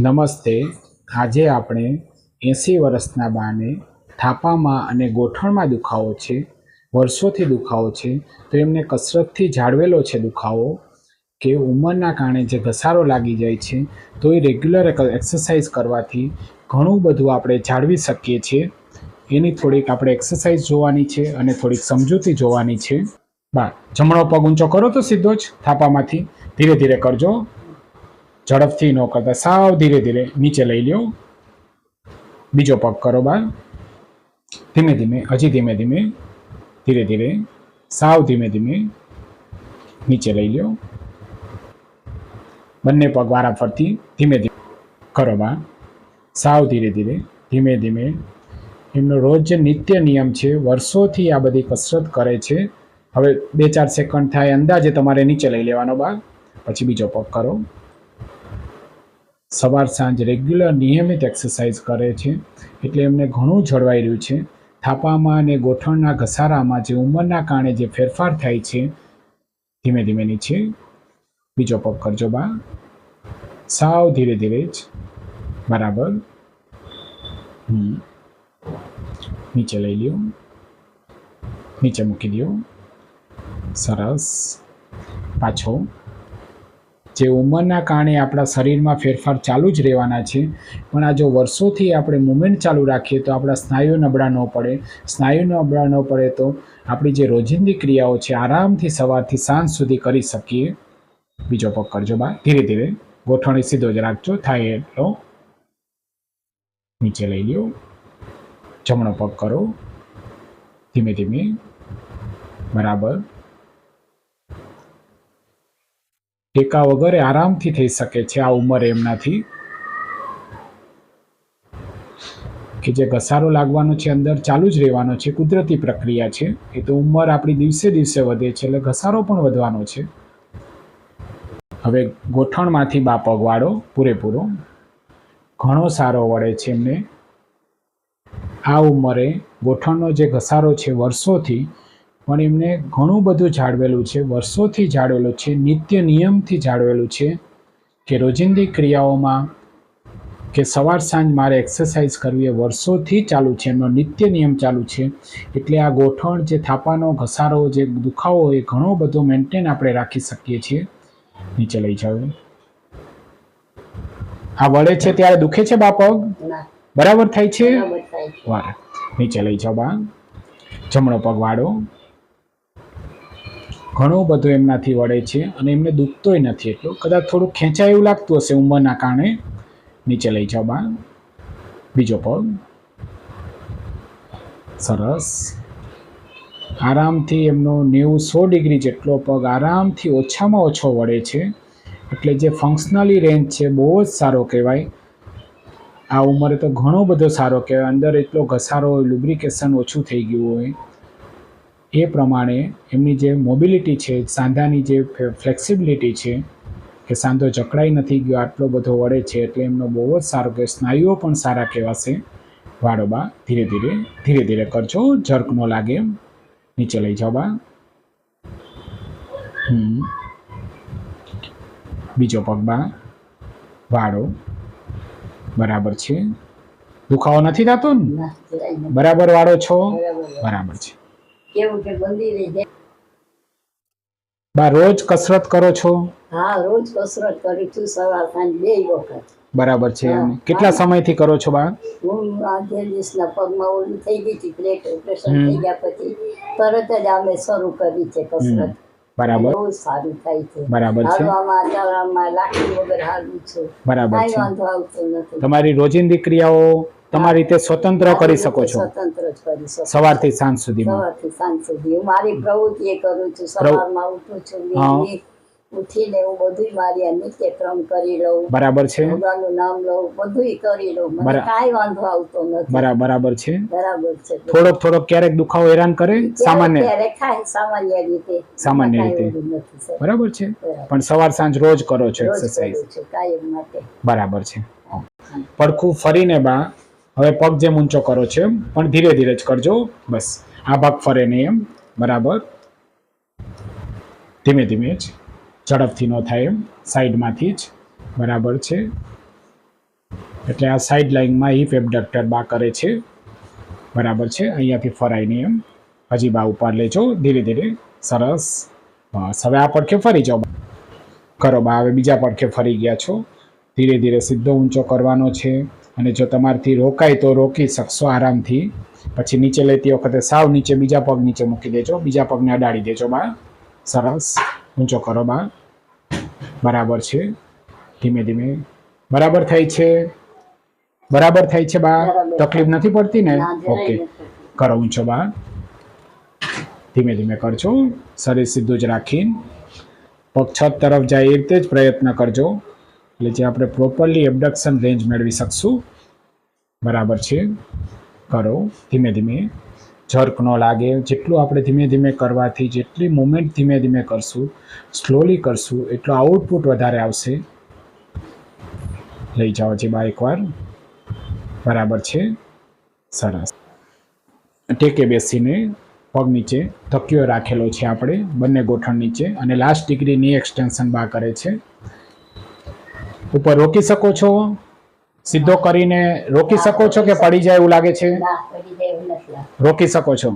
નમસ્તે. આજે આપણે એંસી વર્ષના બાને થાપામાં અને ગોઠણમાં દુખાવો છે, વર્ષોથી દુખાવો છે, તો એમને કસરતથી જાળવેલો છે દુખાવો કે ઉંમરના કારણે જે ઘસારો લાગી જાય છે તો એ રેગ્યુલર એક્સરસાઇઝ કરવાથી ઘણું બધું આપણે જાળવી શકીએ છીએ. એની થોડીક આપણે એક્સરસાઇઝ જોવાની છે અને થોડીક સમજૂતી જોવાની છે. બા, જમણો પગ ઊંચો કરો તો સીધો જ થાપામાંથી. ધીરે ધીરે કરજો. ઝડપથી ન કરતા સાવ ધીરે ધીરે નીચે લઈ લ્યો. બીજો પગ કરો બા ધીમે ધીમે, હજી ધીમે ધીમે, ધીરે ધીરે, સાવ ધીમે ધીમે નીચે લઈ લ્યો. બંને પગ વારા ફરતી ધીમે ધીમે કરો બા સાવ ધીરે ધીરે, ધીમે ધીમે. એમનો રોજ જે નિત્ય નિયમ છે, વર્ષોથી આ બધી કસરત કરે છે. હવે બે ચાર સેકન્ડ થાય, અંદાજે તમારે નીચે લઈ લેવાનો બા પછી બીજો પગ કરો. સવાર સાંજ રેગ્યુલર નિયમિત એક્સરસાઇઝ કરે છે, એટલે એમને ઘણું જળવાઈ રહ્યું છે. થાપામાં અને ગોઠણના ઘસારામાં જે ઉંમરના કારણે જે ફેરફાર થાય છે, ધીમે ધીમે નીચે બીજો પગ કરજો બા. સાવ ધીરે ધીરે જ. બરાબર. હમ. નીચે લઈ લ્યો. નીચે મૂકી દો સરસ. પાછો. જે ઉંમરના કારણે આપણા શરીરમાં ફેરફાર ચાલુ જ રહેવાના છે. પણ આ જો વર્ષોથી આપણે મુમેન્ટ ચાલુ રાખીએ તો આપણા સ્નાયુ નબળા ન પડે. સ્નાયુ નબળા ન પડે તો આપણી જે રોજિંદી ક્રિયાઓ છે આરામથી સવારથી સાંજ સુધી કરી શકીએ. બીજો પગ કરજો બા. ધીરે ધીરે ગોઠવણી સીધો જ રાખજો. થાય એટલો. નીચે લઈ લ્યો. જમણો પગ કરો. ધીમે ધીમે. બરાબર. ટેકા વગર આરામથી થઈ શકે છે આ ઉંમરે એમનાથી. કે જે ઘસારો લાગવાનો છે, અંદર ચાલુ જ રહેવાનો છે, કુદરતી પ્રક્રિયા છે. એ તો ઉંમર આપણી દિવસે દિવસે વધે છે, એટલે ઘસારો પણ વધવાનો છે. હવે ગોઠણમાંથી બા પગવાળો પૂરેપૂરો. ઘણો સારો વળે છે એમને. આ ઉંમરે ગોઠણનો જે ઘસારો છે, વર્ષોથી પણ એમને ઘણું બધું જાળવેલું છે વર્ષોથી જાળવેલું છે નિત્ય નિયમથી જાળવેલું છે કે રોજિંદી ક્રિયાઓમાં કે સવાર સાંજ મારે એક્સરસાઇઝ કરવી એ વર્ષોથી ચાલુ છે એમનો નિત્ય નિયમ ચાલુ છે. એટલે આ ગોઠણ જે થાપાનો ઘસારો જે દુખાવો એ ઘણો બધો મેન્ટેન આપણે રાખી શકીએ છીએ. નીચે લઈ જાવ આ વળે છે ત્યારે દુખે છે બા પગ? બરાબર થાય છે? બરાબર થાય છે. વાહ. નીચે લઈ જાઓ બા. જમણો પગ વાળો. ઘણું બધું એમનાથી વળે છે અને એમને દુખતોય નથી એટલું. કદાચ થોડું ખેંચાય એવું લાગતું હશે ઉંમરના કારણે. નીચે લઈ જાઓ બા. બીજો પગ. સરસ. આરામથી એમનો નેવું સો ડિગ્રી જેટલો પગ આરામથી ઓછામાં ઓછો વળે છે. એટલે જે ફંક્શનલી રેન્જ છે બહુ જ સારો કહેવાય. આ ઉંમરે તો ઘણો બધો સારો કહેવાય. અંદર એટલો ઘસારો હોય લુબ્રિકેશન ઓછું થઈ ગયું હોય. એ પ્રમાણે એમની જે મોબિલિટી છે સાંધાની જે ફ્લેક્સિબિલિટી છે કે સાંધો જકડાઈ નથી ગયો આટલો બધો વળે છે એટલે એમનો બહુ જ સારો કે સ્નાયુઓ પણ સારા કહેવાશે. વાડો બા ધીરે ધીરે ધીરે ધીરે કરજો જર્ક ન લાગે. એમ નીચે લઈ જાઓ બા. હમ. બીજો પગ બા. વાળો. બરાબર છે. દુખાવો નથી થતો ને. બરાબર વાળો છો? બરાબર છે. કેવું કે મંદિરે જાય બા રોજ કસરત કરો છો? હા રોજ કસરત કરું છું સવાર સાંજ બે વખત. બરાબર છે. અને કેટલા સમયથી કરો છો બા? હું આજે દિવસના પગમાં ઓલી થઈ ગઈ હતી પ્લેટ ઓપરેશન થઈ ગયા પછી તરત જ અમે શરૂ કરી છે કસરત. બરાબર. બહુ સારું થાય છે. બરાબર છે. હાલવામાં ચાલવામાં લાકડી વગર હાલું છું. બરાબર છે. વાંધો આવતો નથી. તમારી રોજિંદી ક્રિયાઓ તમારી રીતે સ્વતંત્ર કરી શકો છો. સ્વતંત્ર જ કરી શકું સવારથી સાંજ સુધીમાં. સવારથી સાંજ સુધી. હું મારી પ્રવૃત્તિ એ કરું છું. સવારમાં ઉઠું છું ઉઠીને હું બધું મારી નિત્યક્રમ કરી લઉં. બરાબર છે. ભગવાનનું નામ લઉં બધું કરી લઉં. મને કાંઈ વાંધો આવતો નથી. બરાબર બરાબર છે. બરાબર છે. થોડોક થોડોક ક્યારેક દુખાવો હેરાન કરે? સામાન્ય. ક્યારેક થાય સામાન્ય રીતે. સામાન્ય રીતે. બરાબર છે. પણ સવાર સાંજ રોજ કરો છો એક્સરસાઇઝ. કાયમ માટે. બરાબર છે. પડખું ફરીને બા હવે પગ જેમ ઊંચો કરો છે પણ ધીરે ધીરે જ કરજો. બસ, આ ભાગ ફરે નહીં એમ. બરાબર? ધીમે ધીમે જ. ઝડપથી ન થાય એમ. સાઈડમાંથી જ. બરાબર છે? એટલે આ સાઈડ લાઇનમાં હિપ એબડક્ટર બા કરે છે. બરાબર છે? અહીંયાથી ફરાય નહીં એમ. હજી બા ઉપર લેજો. ધીરે ધીરે. સરસ. બસ, હવે આ પડખે ફરી જાઓ. કરો બા, હવે બીજા પડખે ફરી ગયા છો. ધીરે ધીરે સીધો ઊંચો કરવાનો છે. અને જો તમારાથી રોકાય તો રોકી શકશો આરામથી. પછી નીચે લેતી વખતે સાવ નીચે બીજા પગ નીચે મૂકી દેજો. બીજા પગને અડાડી દેજો બા. સરસ. ઊંચો કરો બા. બરાબર છે. ધીમે ધીમે. બરાબર થાય છે? બરાબર થાય છે બા? તકલીફ નથી પડતી ને? ઓકે. કરો ઊંચો બા. ધીમે ધીમે કરજો. શરીર સીધું જ રાખીને. પગ છત તરફ જાય એ રીતે જ પ્રયત્ન કરજો. એટલે જે આપણે પ્રોપરલી એબડક્શન રેન્જ મેળવી શકશું, બરાબર છે. કરો, ધીમે ધીમે. જર્ક ન લાગે, જેટલું આપણે ધીમે ધીમે કરવાથી, જેટલી મુમેન્ટ ધીમે ધીમે કરશું સ્લોલી કરશું, એટલું આઉટપુટ વધારે આવશે. લઈ જાઓ બા એકવાર. બરાબર છે. સરસ. ટેકે બેસીને પગ નીચે તકિયો રાખેલો છે આપણે, બંને ગોઠણ નીચે. અને લાસ્ટ ડિગ્રી ની એક્સટેન્શન બા કરે છે. ઉપર રોકી શકો છો? સીધો કરીને રોકી શકો છો કે પડી જાય એવું લાગે છે. રોકી શકો છો?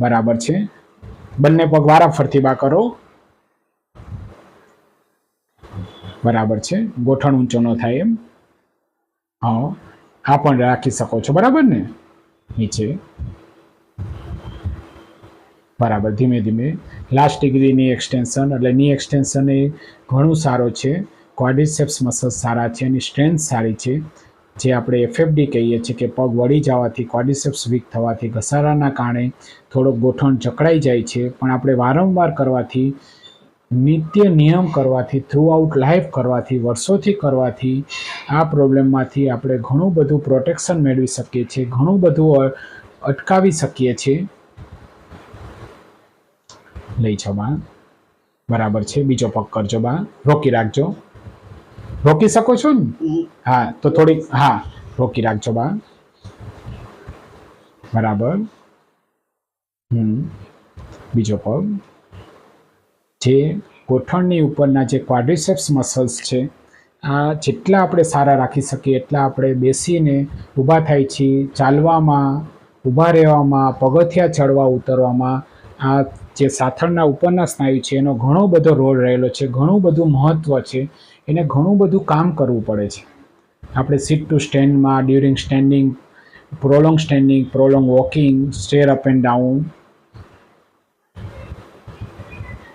બરાબર છે. બંને પગ વારાફરતી બા કરો. બરાબર છે. ગોઠણ ઊંચો ન થાય એમ. હા આ પણ રાખી શકો છો. બરાબર ને? નીચે. બરાબર ધીમે ધીમે. લાસ્ટ ડિગ્રીની એક્સટેન્શન એટલે ની એક્સટેન્શન એ ઘણું સારું છે. ક્વાડ્રિસેપ્સ મસલ્સ સારા છે એની સ્ટ્રેન્થ સારી છે. જે આપણે એફએફડી કહીએ છીએ કે પગ વળી જવાથી ક્વાડ્રિસેપ્સ વીક થવાથી ઘસારાના કારણે થોડોક ગોઠણ જકડાઈ જાય છે. પણ આપણે વારંવાર કરવાથી, નિત્ય નિયમ કરવાથી થ્રુ આઉટ લાઈફ કરવાથી, વર્ષોથી કરવાથી આ પ્રોબ્લેમમાંથી આપણે ઘણું બધું પ્રોટેક્શન મેળવી શકીએ છીએ, ઘણું બધું અટકાવી શકીએ છીએ. લઈ જાઓ બા. બરાબર છે. બીજો પગ કરજો બા. રોકી રાખજો. રોકી શકો છો ને? હા તો થોડીક હા રોકી રાખજો બા. બરાબર. હમ. બીજો પગ. જે ગોઠણની ઉપરના જે ક્વાડ્રિસેપ્સ મસલ્સ છે આ જેટલા આપણે સારા રાખી શકીએ એટલા આપણે બેસીને ઊભા થાય છીએ ચાલવામાં ઊભા રહેવામાં પગથિયા ચડવા ઉતરવામાં આ જે સાથળના ઉપરના સ્નાયુ છે એનો ઘણો બધો રોલ રહેલો છે ઘણું બધું મહત્ત્વ છે. એને ઘણું બધું કામ કરવું પડે છે. આપણે sit to સ્ટેન્ડમાં during standing prolong standing prolong walking stair up and down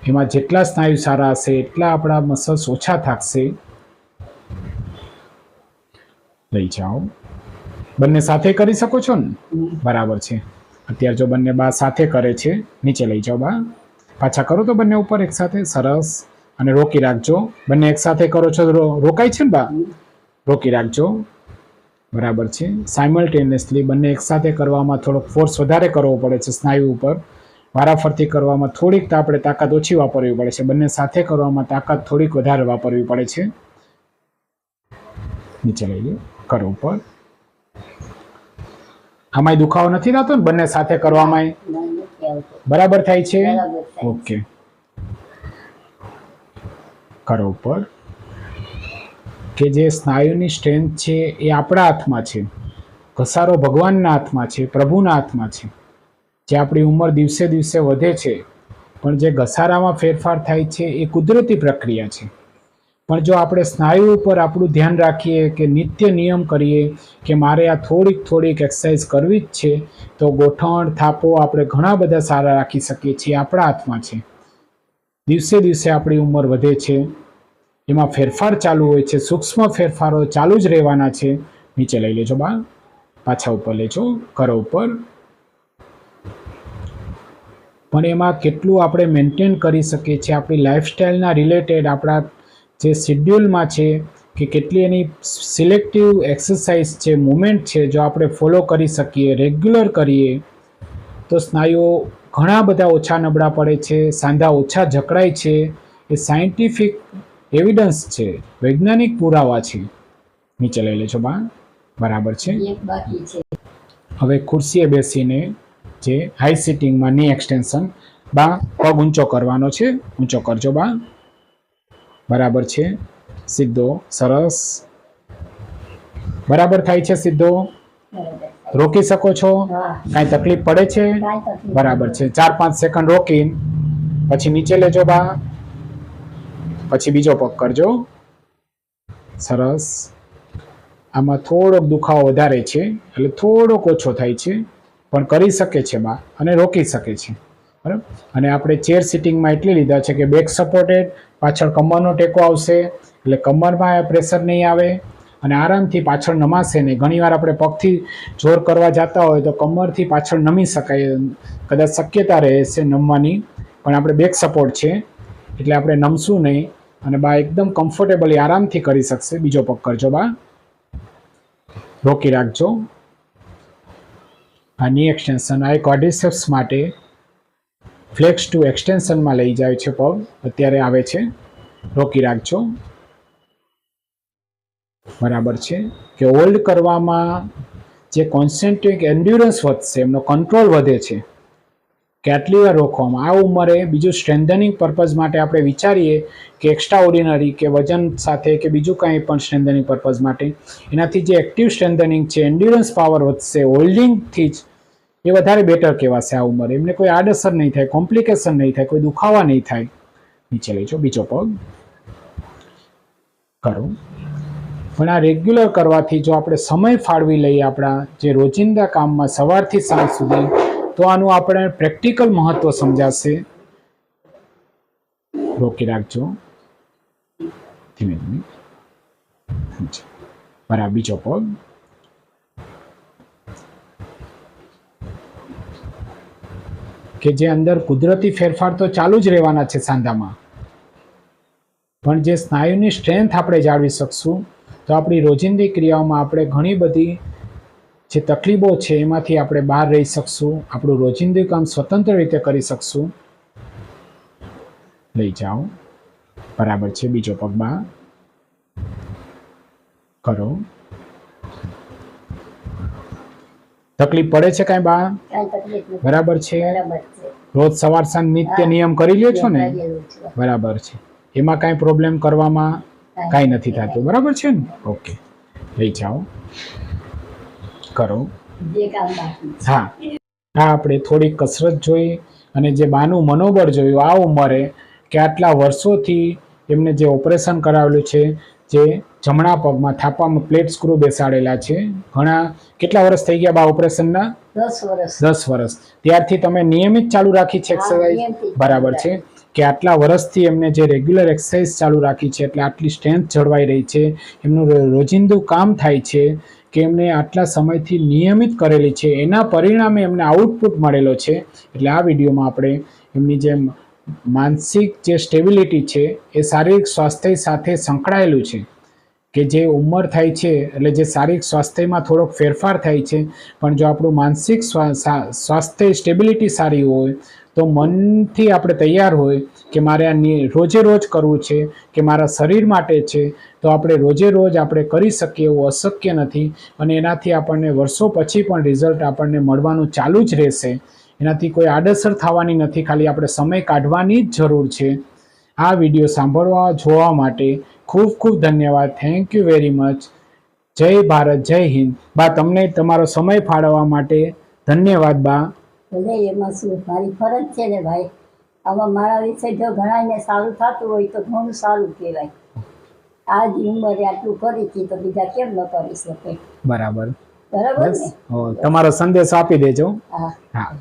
એમાં જેટલા સ્નાયુ સારા હશે, એટલા આપણા મસલ્સ ઓછા થાકશે. લઈ જાઓ. બંને સાથે કરી શકો છો ને? બરાબર છે. અત્યારે જો બંને બા સાથે કરે છે, નીચે લઈ જાઓ બા. પાછા કરો તો બંને ઉપર એક સાથે. સરસ. અને રોકી રાખજો. બંને એકસાથે કરો છો તો રોકાય છે ને બા? રોકી રાખજો. બરાબર છે. સાયમલ્ટેનિયસલી બંને એકસાથે કરવામાં થોડોક ફોર્સ વધારે કરવો પડે છે સ્નાયુ ઉપર. વારાફરતી કરવામાં થોડીક આપણે તાકાત ઓછી વાપરવી પડે છે. બંને સાથે કરવામાં તાકાત થોડીક વધારે વાપરવી પડે છે. નીચે લઈ લો કરો ઉપર. આમાંય દુખાવો નથી થતો ને? બંને સાથે કરવામાં બરાબર થાય છે. ઓકે. કરો ઉપર કે જે સ્નાયુની સ્ટ્રેન્થ છે એ આપણા હાથમાં છે. ઘસારો ભગવાનના હાથમાં છે, પ્રભુના હાથમાં છે. જે આપણી ઉંમર દિવસે દિવસે વધે છે, પણ જે ઘસારામાં ફેરફાર થાય છે એ કુદરતી પ્રક્રિયા છે. પણ જો આપણે સ્નાયુ ઉપર આપણું ધ્યાન રાખીએ કે નિત્ય નિયમ કરીએ કે મારે આ થોડીક થોડીક એક્સરસાઇઝ કરવી જ છે, તો ગોઠણ, થાપો આપણે ઘણા બધા સારા રાખી શકીએ છીએ આપણા હાથમાં છે. દિવસે દિવસે આપણી ઉંમર વધે છે. એમાં ફેરફાર ચાલુ હોય છે. સૂક્ષ્મ ફેરફારો ચાલુ જ રહેવાના છે. નીચે લઈ લેજો બા પાછા ઉપર લેજો. કરો ઉપર. પણ એમાં કેટલું આપણે મેન્ટેન કરી શકીએ છીએ? આપણી લાઈફસ્ટાઈલના રિલેટેડ આપણા જે શિડ્યુલમાં છે કે કેટલી એની સિલેક્ટિવ એક્સરસાઇઝ છે મુમેન્ટ છે, જો આપણે ફોલો કરી શકીએ રેગ્યુલર કરીએ, તો સ્નાયુઓ ઘણા બધા ઓછા નબળા પડે છે સાંધા ઓછા જકડાય છે. એ સાયન્ટિફિક એવિડન્સ છે. વૈજ્ઞાનિક પુરાવા છે. નીચે લઈ લેજો બા. બરાબર છે? હવે ખુરશીએ બેસીને જે હાઈ સિટિંગમાં ની એક્સટેન્શન બા પગ ઊંચો કરવાનો છે. ઊંચો કરજો બા. બરાબર છે? સીધો સરસ. બરાબર થાય છે સીધો. રોકી શકો છો? કઈ તકલીફ પડે છે? બરાબર છે. ચાર પાંચ સેકન્ડ રોકી પછી નીચે લેજો બા. પછી બીજો પગ કરજો. સરસ. આમાં થોડોક દુખાવો વધારે છે એટલે થોડોક ઓછો થાય છે પણ કરી શકે છે બા અને રોકી શકે છે. બરાબર? અને આપણે ચેર સિટિંગમાં એટલે લીધા છે કે બેક સપોર્ટેડ પાછળ કમરનો ટેકો આવશે એટલે કમરમાં પ્રેશર નહીં આવે. અને આરામથી પાછળ નમાશે નહીં ઘણીવાર આપણે પગથી જોર કરવા જતા હોય તો કમરથી પાછળ નમી શકાય. કદાચ શક્યતા રહેશે નમવાની, પણ આપણે બેક સપોર્ટ છે. એટલે આપણે નમશું નહીં અને બા એકદમ કમ્ફર્ટેબલી આરામથી કરી શકશે. બીજો પગ કરજો બા. રોકી રાખજો. આ ની એક્સટેન્શન આ કોડિસેપ્સ માટે ફ્લેક્સ ટુ એક્સટેન્શનમાં લઈ જાય છે પગ. અત્યારે આવે છે. રોકી રાખજો. બરાબર છે? કે હોલ્ડ કરવામાં જે કોન્સન્ટ્રેટ એન્ડ્યુરન્સ વધશે, એમનો કંટ્રોલ વધે છે. કેટલી વાર રોકવામાં? આ ઉંમરે બીજું સ્ટ્રેન્થનિંગ પર્પઝ માટે આપણે વિચારીએ કે એક્સ્ટ્રા ઓર્ડિનરી કે વજન સાથે કે બીજું કાંઈ પણ સ્ટ્રેન્થનિંગ પર્પઝ માટે. એનાથી જે એક્ટિવ સ્ટ્રેન્થનિંગ છે એન્ડ્યુરન્સ પાવર વધશે હોલ્ડિંગથી જ એ વધારે બેટર કહેવાશે આ ઉંમરે. એમને કોઈ આડઅસર નહીં થાય કોમ્પ્લિકેશન નહીં થાય, કોઈ દુખાવા નહીં થાય. નીચે લઈ જો બીજો પગ. કરો. પણ આ રેગ્યુલર કરવાથી જો આપણે સમય ફાળવી લઈએ આપણા જે રોજિંદા કામમાં સવારથી સાંજ સુધી, તો આનું આપણે પ્રેક્ટિકલ મહત્વ સમજાશે. રોકી રાખજો. ધીમે ધીમે. બરાબર બીજો પગ કે જે અંદર કુદરતી ફેરફાર તો ચાલુ જ રહેવાના છે સાંધામાં. પણ જે સ્નાયુની સ્ટ્રેન્થ આપણે જાળવી શકશું તો આપણી રોજિંદી ક્રિયાઓમાં આપણે ઘણી બધી જે તકલીફો છે એમાંથી આપણે બહાર રહી શકશું આપણું રોજિંદી કામ સ્વતંત્ર રીતે કરી શકશું. લઈ જાઓ. બરાબર છે બીજો પગમાં. કરો. તકલીફ પડે છે કાંઈ બા બરાબર છે. રોજ સવાર સાંજ નિત્ય નિયમ કરી લ્યો છો ને? બરાબર છે. એમાં કાંઈ પ્રોબ્લેમ કરવામાં કાંઈ નથી થતું. બરાબર છે ને? ઓકે. લઈ જાઓ. કરો. હા. આ આપણે થોડી કસરત જોઈ અને જે બાનું મનોબળ જોયું આ ઉંમરે કે આટલા વર્ષોથી એમને જે ઓપરેશન કરાવેલું છે જે જમણા પગમાં થાપામાં પ્લેટ સ્ક્રૂ બેસાડેલા છે ઘણા કેટલા વર્ષ થઈ ગયા બા ઓપરેશનના? દસ વર્ષ. દસ વર્ષ. ત્યારથી તમે નિયમિત ચાલુ રાખી છે એક્સરસાઇઝ? બરાબર છે. કે આટલા વર્ષથી એમને જે રેગ્યુલર એક્સરસાઇઝ ચાલુ રાખી છે, એટલે આટલી સ્ટ્રેન્થ જળવાઈ રહી છે, એમનું રોજિંદુ કામ થાય છે, કે એમને આટલા સમયથી નિયમિત કરેલી છે, એના પરિણામે એમને આઉટપુટ મળેલો છે, એટલે આ વિડીયોમાં આપણે એમની જે માનસિક જે સ્ટેબિલિટી છે, એ શારીરિક સ્વાસ્થ્ય સાથે સંકળાયેલું છે. કે જે ઉંમર થાય છે, એટલે જે શારીરિક સ્વાસ્થ્યમાં થોડોક ફેરફાર થાય છે, પણ જો આપણું માનસિક સ્વા- સ્વાસ્થ્ય સ્ટેબિલિટી સારી હોય, તો મનથી આપણે તૈયાર હોય કે મારે આ રોજે રોજ કરવું છે, કે મારા શરીર માટે છે, તો આપણે રોજે રોજ આપણે કરી શકીએ એવું અશક્ય નથી, અને એનાથી આપણને વર્ષો પછી પણ રિઝલ્ટ આપણને મળવાનું ચાલુ જ રહેશે. એનાથી કોઈ આડઅસર થવાની નથી, ખાલી આપણે સમય કાઢવાની જ જરૂર છે. આ વીડિયો સાંભળવા, જોવા માટે ખૂબ ખૂબ ધન્યવાદ. થેન્ક યુ વેરી મચ જય ભારત જય હિન્દ. બા તમને તમારો સમય ફાળવવા માટે ધન્યવાદ બા. ભલે એમાં શું મારી ફરજ છે ને ભાઈ. આમાં મારા વિશે જો ઘણાને સારું થતું હોય તો ઘણું સારું કહેવાય. આ જ ઉંમરે આટલું કરી હતી તો બીજા કેમ ન કરી શકે? બરાબર. બરાબર તમારો સંદેશ આપી દેજો. હા. હા.